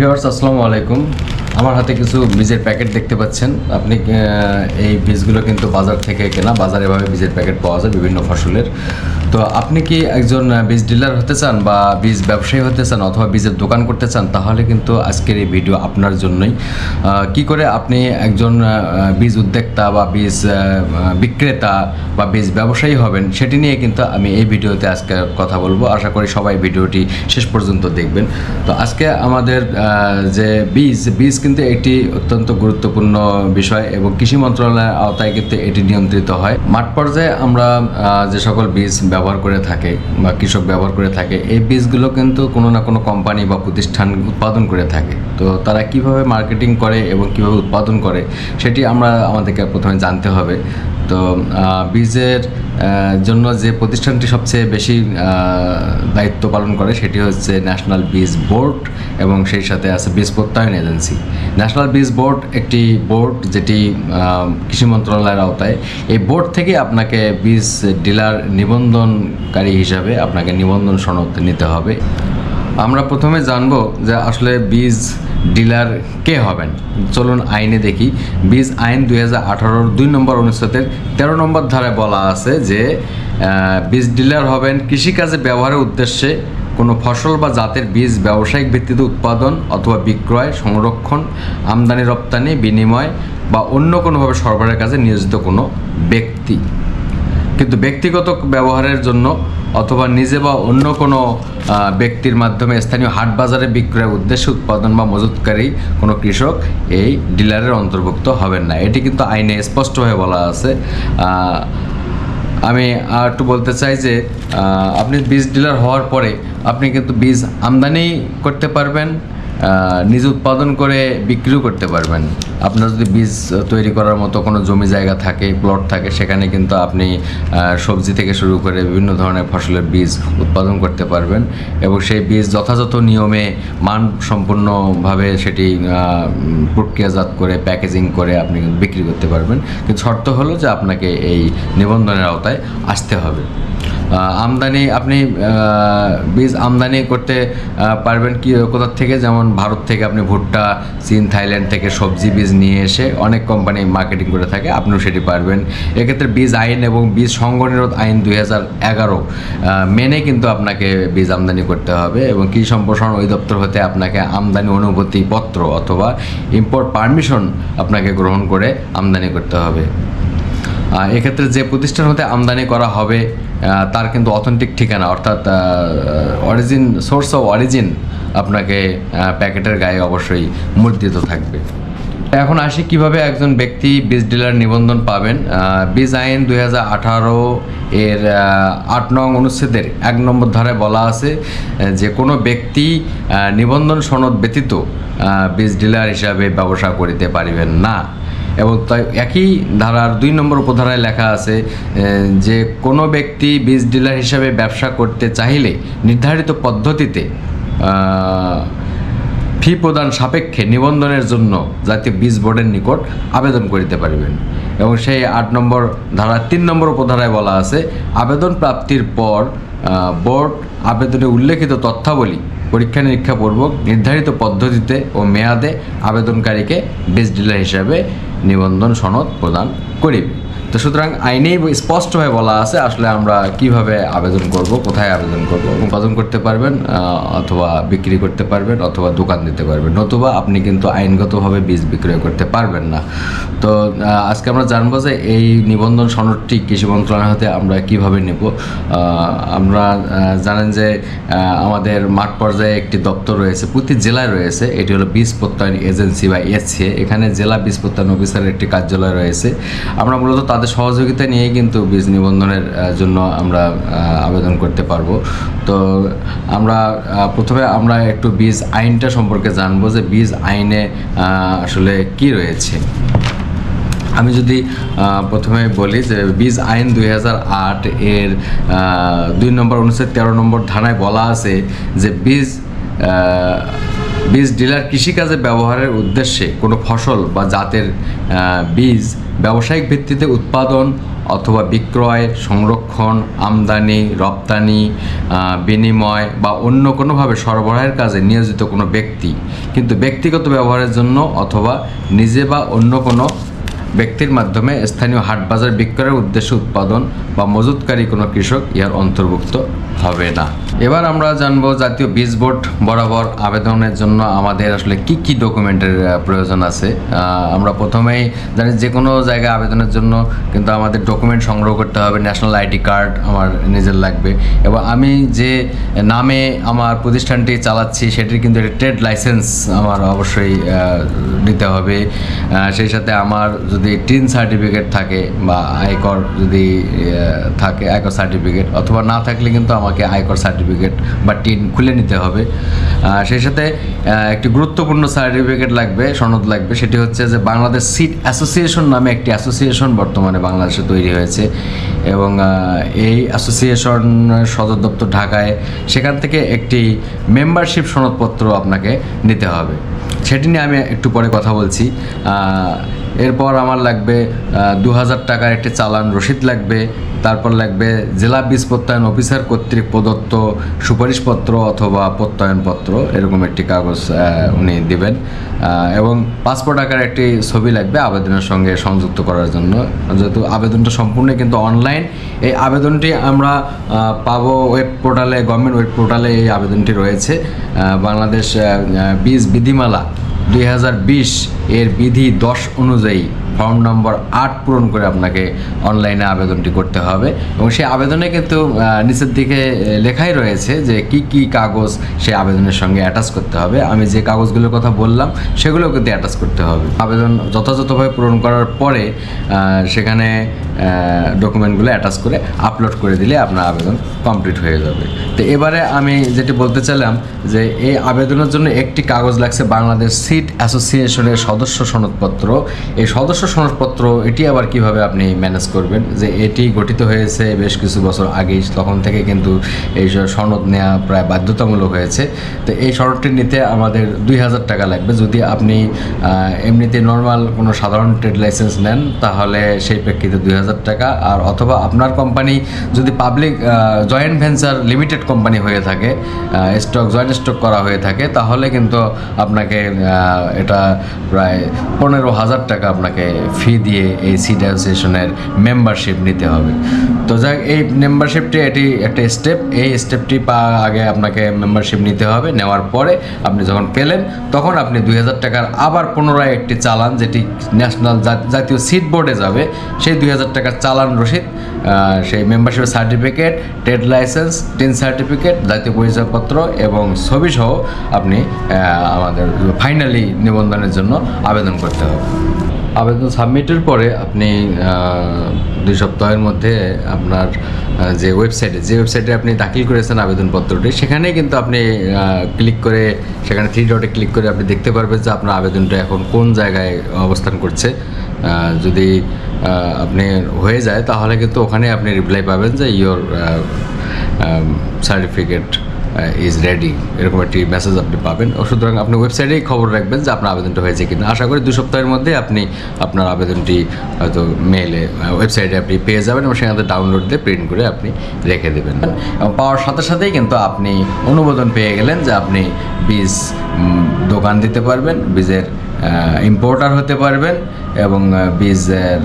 Viewers, আসসালামু আলাইকুম। আমার হাতে কিছু বীজের প্যাকেট দেখতে পাচ্ছেন। আপনি এই বীজগুলো কিন্তু বাজার থেকে কেনা, বাজারে এভাবে বীজের প্যাকেট পাওয়া যায় বিভিন্ন ফসলের। তো আপনি কি একজন বীজ ডিলার হতে চান বা বীজ ব্যবসায়ী হতে চান অথবা বীজের দোকান করতে চান, তাহলে কিন্তু আজকের এই ভিডিও আপনার জন্যই। কি করে আপনি একজন বীজ উদ্যোক্তা বা বীজ বিক্রেতা বা বীজ ব্যবসায়ী হবেন, সেটি নিয়ে কিন্তু আমি এই ভিডিওতে আজকে কথা বলব। আশা করি সবাই ভিডিওটি শেষ পর্যন্ত দেখবেন। তো আজকে আমাদের যে বীজ বীজ কিন্তু একটি অত্যন্ত গুরুত্বপূর্ণ বিষয় এবং কৃষি মন্ত্রণালয়ের আওতায় কিন্তু এটি নিয়ন্ত্রিত হয়। মাঠ পর্যায়ে আমরা যে সকল বীজ ব্যবহার করে থাকে বা কৃষক ব্যবহার করে থাকে, এই বীজগুলো কিন্তু কোনো না কোনো কোম্পানি বা প্রতিষ্ঠান উৎপাদন করে থাকে। তো তারা কীভাবে মার্কেটিং করে এবং কীভাবে উৎপাদন করে, সেটি আমরা আমাদেরকে প্রথমে জানতে হবে। তো বীজের জন্য যে প্রতিষ্ঠানটি সবচেয়ে বেশি দায়িত্ব পালন করে সেটি হচ্ছে ন্যাশনাল বীজ বোর্ড এবং সেই সাথে আছে বীজ প্রত্যয়ন এজেন্সি। ন্যাশনাল বীজ বোর্ড একটি বোর্ড যেটি কৃষি মন্ত্রণালয়ের আওতায়। এই বোর্ড থেকে আপনাকে বীজ ডিলার নিবন্ধনকারী হিসাবে আপনাকে নিবন্ধন সনদ নিতে হবে। আমরা প্রথমে জানব যে আসলে বীজ ডিলার কে হবেন? চলুন আইনে দেখি। বীজ আইন দুই হাজার আঠারোর দুই নম্বর অনুচ্ছেদের তেরো নম্বর ধারায় বলা আছে যে বীজ ডিলার হবেন কৃষিকাজে ব্যবহারের উদ্দেশ্যে কোনো ফসল বা জাতের বীজ ব্যবসায়িক ভিত্তিতে উৎপাদন অথবা বিক্রয়, সংরক্ষণ, আমদানি, রপ্তানি, বিনিময় বা অন্য কোনোভাবে সরবরাহের কাজে নিয়োজিত কোনো ব্যক্তি। কিন্তু ব্যক্তিগত ব্যবহারের জন্য অথবা নিজে বা অন্য কোনো ব্যক্তির মাধ্যমে স্থানীয় হাট বাজারে বিক্রয়ের উদ্দেশ্যে উৎপাদন বা মজুতকারী কোনো কৃষক এই ডিলারের অন্তর্ভুক্ত হবেন না। এটি কিন্তু আইনে স্পষ্টভাবে বলা আছে। আমি আর একটু বলতে চাই যে আপনি বীজ ডিলার হওয়ার পরে আপনি কিন্তু বীজ আমদানি করতে পারবেন। নিজে উৎপাদন করে বিক্রিও করতে পারবেন। আপনার যদি বীজ তৈরি করার মতো কোনো জমি জায়গা থাকে প্লট থাকে, সেখানে কিন্তু আপনি সবজি থেকে শুরু করে বিভিন্ন ধরনের ফসলের বীজ উৎপাদন করতে পারবেন এবং সেই বীজ যথাযথ নিয়মে মান সম্পূর্ণভাবে সেটি প্রক্রিয়াজাত করে প্যাকেজিং করে আপনি বিক্রি করতে পারবেন। কিন্তু শর্ত হলো যে আপনাকে এই নিবন্ধনের আওতায় আসতে হবে। আমদানি, আপনি বীজ আমদানি করতে পারবেন কি কোথার থেকে? যেমন ভারত থেকে আপনি ভুট্টা, চীন, থাইল্যান্ড থেকে সবজি বীজ নিয়ে এসে অনেক কোম্পানি মার্কেটিং করে থাকে, আপনিও সেটি পারবেন। এক্ষেত্রে বীজ আইন এবং বীজ সংগনিরোধ আইন দুই হাজার এগারো মেনে কিন্তু আপনাকে বীজ আমদানি করতে হবে এবং কৃষি সম্প্রসারণ অধিদপ্তর হতে আপনাকে আমদানি অনুভূতি পত্র অথবা ইম্পোর্ট পারমিশন আপনাকে গ্রহণ করে আমদানি করতে হবে। এক্ষেত্রে যে প্রতিষ্ঠান হতে আমদানি করা হবে তার কিন্তু অথেন্টিক ঠিকানা, অর্থাৎ অরিজিন সোর্স অফ অরিজিন আপনাকে প্যাকেটের গায়ে অবশ্যই মুদ্রিত থাকবে। এখন আসি কীভাবে একজন ব্যক্তি বীজ ডিলার নিবন্ধন পাবেন। বীজ আইন দুই হাজার আঠারো এর আট নং অনুচ্ছেদের এক নম্বর ধারায় বলা আছে যে কোনো ব্যক্তি নিবন্ধন সনদ ব্যতীত বীজ ডিলার হিসাবে ব্যবসা করিতে পারিবেন না। এবং তাই একই ধারার দুই নম্বর উপধারায় লেখা আছে যে কোনো ব্যক্তি বীজ ডিলার হিসাবে ব্যবসা করতে চাইলে নির্ধারিত পদ্ধতিতে ফি প্রদান সাপেক্ষে নিবন্ধনের জন্য জাতীয় বীজ বোর্ডের নিকট আবেদন করিতে পারিবেন। এবং সেই আট নম্বর ধারা তিন নম্বর উপধারায় বলা আছে, আবেদন প্রাপ্তির পর বোর্ড আবেদনে উল্লেখিত তথ্যাবলী পরীক্ষা নিরীক্ষা পূর্বক নির্ধারিত পদ্ধতিতে ও মেয়াদে আবেদনকারীকে বীজ ডিলার হিসাবে নিবন্ধন সনদ প্রদান করিবে। তো সুতরাং আইনেই স্পষ্টভাবে বলা আছে আসলে আমরা কীভাবে আবেদন করব, কোথায় আবেদন করব উৎপাদন করতে পারবেন অথবা বিক্রি করতে পারবেন, অথবা দোকান দিতে পারবেন। নতুবা আপনি কিন্তু আইনগতভাবে বীজ বিক্রয় করতে পারবেন না। তো আজকে আমরা জানব যে এই নিবন্ধন সনদটি কৃষি মন্ত্রণালয় হতে আমরা কীভাবে নেব। আমরা জানেন যে আমাদের মাঠ পর্যায়ে একটি দপ্তর রয়েছে, প্রতি জেলায় রয়েছে। এটি হলো বীজ প্রত্যয়ন এজেন্সি বা এসসিএ এখানে জেলা বীজ প্রত্যয়ন অফিসারের একটি কার্যালয় রয়েছে। আমরা মূলত তাদের সহযোগিতা নিয়েই কিন্তু বীজ নিবন্ধনের জন্য আমরা আবেদন করতে পারব। তো আমরা প্রথমে আমরা একটু বীজ আইনটা সম্পর্কে জানব যে বীজ আইনে আসলে কি রয়েছে। আমি যদি প্রথমে বলি যে বীজ আইন দুই হাজার আট এর দুই নম্বর অনুচ্ছেদ তেরো নম্বর ধারায় বলা আছে যে বীজ বীজ ডিলার কৃষিকাজে ব্যবহারের উদ্দেশ্যে কোনো ফসল বা জাতের বীজ ব্যবসায়িক ভিত্তিতে উৎপাদন অথবা বিক্রয়, সংরক্ষণ, আমদানি, রপ্তানি বিনিময় বা অন্য কোনোভাবে সরবরাহের কাজে নিয়োজিত কোনো ব্যক্তি, কিন্তু ব্যক্তিগত ব্যবহারের জন্য অথবা নিজে বা অন্য কোনো ব্যক্তির মাধ্যমে স্থানীয় হাট বাজার বিক্রয়ের উদ্দেশ্যে উৎপাদন বা মজুতকারী কোনো কৃষক ইহার অন্তর্ভুক্ত হবে না। এবার আমরা জানব জাতীয় বীজ বোর্ড বরাবর আবেদনের জন্য আমাদের আসলে কি কি ডকুমেন্টের প্রয়োজন আছে। আমরা প্রথমেই জানি যে কোনো জায়গায় আবেদনের জন্য কিন্তু আমাদের ডকুমেন্ট সংগ্রহ করতে হবে, ন্যাশনাল আইডি কার্ড আমার নিজের লাগবে। এবং আমি যে নামে আমার প্রতিষ্ঠানটি চালাচ্ছি সেটির কিন্তু একটা ট্রেড লাইসেন্স আমার অবশ্যই নিতে হবে। সেই সাথে আমার যদি টিন সার্টিফিকেট থাকে বা আয়কর যদি থাকে আয়কর সার্টিফিকেট অথবা না থাকলে কিন্তু আমাকে আয়কর সার্টিফিকেট বা টিন খুলে নিতে হবে। সেই সাথে একটি গুরুত্বপূর্ণ সার্টিফিকেট লাগবে, সনদ লাগবে, সেটি হচ্ছে যে বাংলাদেশ সিট অ্যাসোসিয়েশন নামে একটি অ্যাসোসিয়েশন বর্তমানে বাংলাদেশে তৈরি হয়েছে এবং এই অ্যাসোসিয়েশন সদর দপ্তর ঢাকায় সেখান থেকে একটি মেম্বারশিপ সনদপত্র আপনাকে নিতে হবে। সেটি নিয়ে আমি একটু পরে কথা বলছি। এরপর আমার লাগবে দু হাজার টাকার একটি চালান রসিদ লাগবে, তারপর লাগবে জেলা বীজ প্রত্যয়ন অফিসার কর্তৃক প্রদত্ত সুপারিশপত্র অথবা প্রত্যয়নপত্র, এরকম একটি কাগজ উনি দিবেন। এবং পাসপোর্ট আকার একটি ছবি লাগবে আবেদনের সঙ্গে সংযুক্ত করার জন্য। যেহেতু আবেদনটা সম্পূর্ণ কিন্তু অনলাইন এই আবেদনটি আমরা পাবো ওয়েব পোর্টালে গভর্নমেন্ট ওয়েব পোর্টালে এই আবেদনটি রয়েছে। বাংলাদেশ বীজ বিধিমালা দুই হাজার বিশ এর বিধি দশ অনুযায়ী ফর্ম নম্বর আট পূরণ করে আপনাকে অনলাইনে আবেদনটি করতে হবে। এবং সেই আবেদনে কিন্তু নিচের দিকে লেখাই রয়েছে যে কি কি কাগজ সেই আবেদনের সঙ্গে অ্যাটাচ করতে হবে। আমি যে কাগজগুলোর কথা বললাম সেগুলো কিন্তু অ্যাটাচ করতে হবে। আবেদন যথাযথভাবে পূরণ করার পরে সেখানে ডকুমেন্টগুলো অ্যাটাচ করে আপলোড করে দিলে আপনার আবেদন কমপ্লিট হয়ে যাবে। তো এবারে আমি যেটি বলতে চাইলাম যে এই আবেদনের জন্য একটি কাগজ লাগছে বাংলাদেশ সিট অ্যাসোসিয়েশনের সদস্য সনদপত্র। এই সদস্য সনদপত্র, এটি আবার কীভাবে আপনি ম্যানেজ করবেন? যে এটি গঠিত হয়েছে বেশ কিছু বছর আগেই, তখন থেকে কিন্তু এই সনদ নেওয়া প্রায় বাধ্যতামূলক হয়েছে। তো এই সনদটি নিতে আমাদের দুই হাজার টাকা লাগবে। যদি আপনি এমনিতে নর্মাল কোনো সাধারণ ট্রেড লাইসেন্স নেন, তাহলে সেই প্রেক্ষিতে দুই হাজার টাকা। আর অথবা আপনার কোম্পানি যদি public joint venture limited company হয়ে থাকে স্টক জয়েন্ট স্টক করা হয়ে থাকে, তাহলে কিন্তু আপনাকে এটা প্রায় পনেরো হাজার টাকা আপনাকে ফি দিয়ে এই সিট অ্যাসোসিয়েশনের মেম্বারশিপ নিতে হবে। তো যাক, এই মেম্বারশিপটি এটি একটা স্টেপ এই স্টেপটি পা আগে আপনাকে মেম্বারশিপ নিতে হবে। নেওয়ার পরে আপনি যখন পেলেন, তখন আপনি দুই হাজার টাকার আবার পুনরায় একটি চালান, যেটি ন্যাশনাল জাতীয় সিট বোর্ডে যাবে। সেই দুই হাজার টাকার চালান রসিদ সেই মেম্বারশিপের certificate trade licence TIN certificate জাতীয় পরিচয়পত্র এবং ছবি সহ আপনি আমাদের ফাইনালি নিবন্ধনের জন্য আবেদন করতে হবে। আবেদন সাবমিটের পরে আপনি দুই সপ্তাহের মধ্যে আপনার যে ওয়েবসাইটে যে ওয়েবসাইটে আপনি দাখিল করেছেন আবেদনপত্রটি, সেখানে কিন্তু আপনি ক্লিক করে, সেখানে থ্রি ডটে ক্লিক করে আপনি দেখতে পারবেন যে আপনার আবেদনটা এখন কোন জায়গায় অবস্থান করছে। যদি আপনি হয়ে যায়, তাহলে কিন্তু ওখানে আপনি রিপ্লাই পাবেন যে ইয়োর সার্টিফিকেট ইজ রেডি এরকম একটি মেসেজ আপনি পাবেন। সুতরাং আপনি ওয়েবসাইটেই খবর রাখবেন যে আপনার আবেদনটা হয়েছে কিনা। আশা করি দু সপ্তাহের মধ্যে আপনি আপনার আবেদনটি হয়তো মেলে ওয়েবসাইটে আপনি পেয়ে যাবেন এবং সেখানে ডাউনলোড দিয়ে প্রিন্ট করে আপনি রেখে দেবেন। এবং পাওয়ার সাথে সাথেই কিন্তু আপনি অনুমোদন পেয়ে গেলেন যে আপনি বীজ দোকান দিতে পারবেন। বীজের ইম্পোর্টার হতে পারবেন এবং বীজের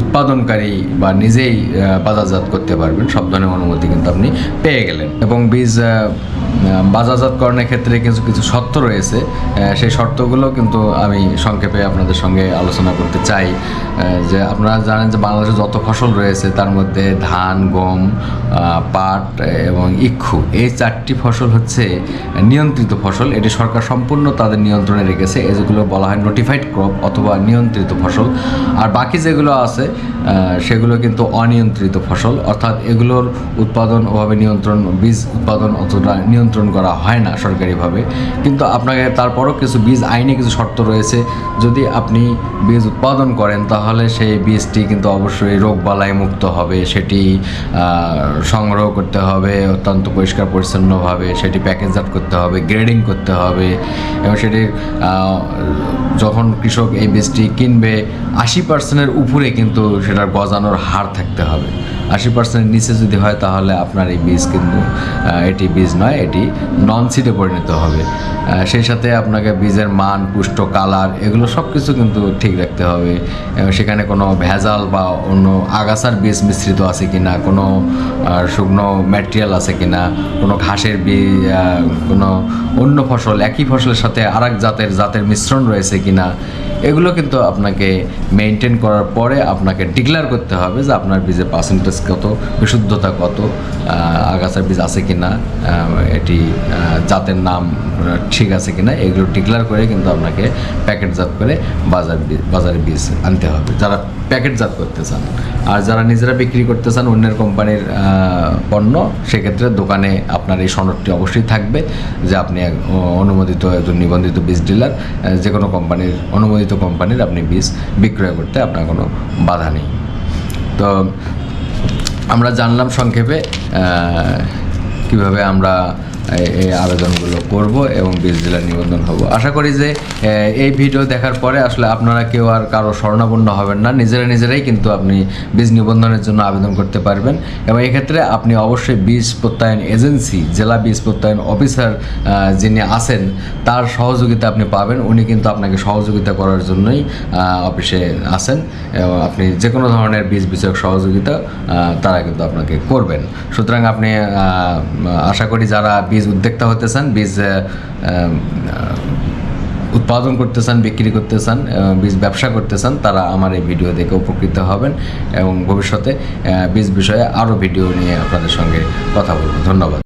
উৎপাদনকারী বা নিজেই বাজারজাত করতে পারবেন। সব ধরনের অনুমতি কিন্তু আপনি পেয়ে গেলেন। এবং বীজ বাজারজাতকরণের ক্ষেত্রে কিছু কিছু শর্ত রয়েছে। সেই শর্তগুলো কিন্তু আমি সংক্ষেপে আপনাদের সঙ্গে আলোচনা করতে চাই। যে আপনারা জানেন যে বাংলাদেশে যত ফসল রয়েছে, তার মধ্যে ধান, গম পাট এবং ইক্ষু, এই চারটি ফসল হচ্ছে নিয়ন্ত্রিত ফসল। এটি সরকার সম্পূর্ণ তাদের নিয়ন্ত্রণে রেখেছে। এগুলো বলা হয় নোটিফাইড ক্রপ অথবা নিয়ন্ত্রিত ফসল। আর বাকি যেগুলো আছে সেগুলো কিন্তু অনিয়ন্ত্রিত ফসল। অর্থাৎ এগুলোর উৎপাদন ওভাবে নিয়ন্ত্রণ, বীজ উৎপাদন অতটা নিয়ন্ত্রণ নিয়ন্ত্রণ করা হয় না সরকারিভাবে। কিন্তু আপনাকে তারপরও কিছু বীজ আইনে কিছু শর্ত রয়েছে। যদি আপনি বীজ উৎপাদন করেন, তাহলে সেই বীজটি কিন্তু অবশ্যই রোগবালাই মুক্ত হবে। সেটি সংগ্রহ করতে হবে, অত্যন্ত পরিষ্কার পরিচ্ছন্নভাবে। সেটি প্যাকেজজাত করতে হবে গ্রেডিং করতে হবে। এবং সেটি যখন কৃষক এই বীজটি কিনবে, আশি পার্সেন্টের উপরে কিন্তু সেটার গজানোর হার থাকতে হবে। আশি পার্সেন্টের নিচে যদি হয়, তাহলে আপনার এই বীজ কিন্তু এটি বীজ নয়, এটি নন সিডে পরিণত হবে। সেই সাথে আপনাকে বীজের মান, পুষ্ট কালার এগুলো সব কিছু কিন্তু ঠিক রাখতে হবে। সেখানে কোনো ভেজাল বা অন্য আগাছার বীজ মিশ্রিত আছে কিনা, কোনো শুকনো ম্যাটেরিয়াল আছে কিনা, কোনো ঘাসের বীজ কোনো অন্য ফসল, একই ফসলের সাথে আরেক জাতের জাতের মিশ্রণ রয়েছে কিনা এগুলো কিন্তু আপনাকে মেনটেন করার পরে আপনাকে ডিক্লেয়ার করতে হবে যে আপনার বীজের পার্সেন্টেজ কত বিশুদ্ধতা কত আগাছার বীজ আছে কিনা আহ, এটি জাতের নাম ঠিক আছে কিনা এগুলো ডিক্লেয়ার করে কিন্তু আপনাকে প্যাকেটজাত করে বাজার বাজারে বীজ আনতে হবে। যারা প্যাকেটজাত করতে চান আর যারা নিজেরা বিক্রি করতে চান অন্যের কোম্পানির পণ্য সেক্ষেত্রে দোকানে আপনার এই সনদটি অবশ্যই থাকবে যে আপনি অনুমোদিত একজন নিবন্ধিত বীজ ডিলার যে কোনো কোম্পানির অনুমোদিত কোম্পানির আপনি বীজ বিক্রয় করতে আপনার কোনো বাধা নেই। তো আমরা জানলাম সংক্ষেপে কীভাবে আমরা এই- আবেদনগুলো করব এবং বীজ ডিলার নিবন্ধন হব। আশা করি যে এই ভিডিও দেখার পরে আসলে আপনারা কেউ আর কারও স্বর্ণাপন্ন হবেন না। নিজেরা নিজেরাই কিন্তু আপনি বীজ নিবন্ধনের জন্য আবেদন করতে পারবেন এবং এক্ষেত্রে আপনি অবশ্যই বীজ প্রত্যয়ন এজেন্সি, জেলা বীজ প্রত্যয়ন অফিসার যিনি আছেন, তার সহযোগিতা আপনি পাবেন। উনি কিন্তু আপনাকে সহযোগিতা করার জন্যই অফিসে আসেন এবং আপনি যে কোনো ধরনের বীজ বিষয়ক সহযোগিতা তারা কিন্তু আপনাকে করবেন। সুতরাং আপনি আশা করি যারা বীজ উদ্যোক্তা হতে চান, বীজ উৎপাদন করতে চান, বিক্রি করতে চান বীজ ব্যবসা করতে চান, তারা আমার এই ভিডিও দেখে উপকৃত হবেন এবং ভবিষ্যতে বীজ বিষয়ে আরও ভিডিও নিয়ে আপনাদের সঙ্গে কথা বলব। ধন্যবাদ।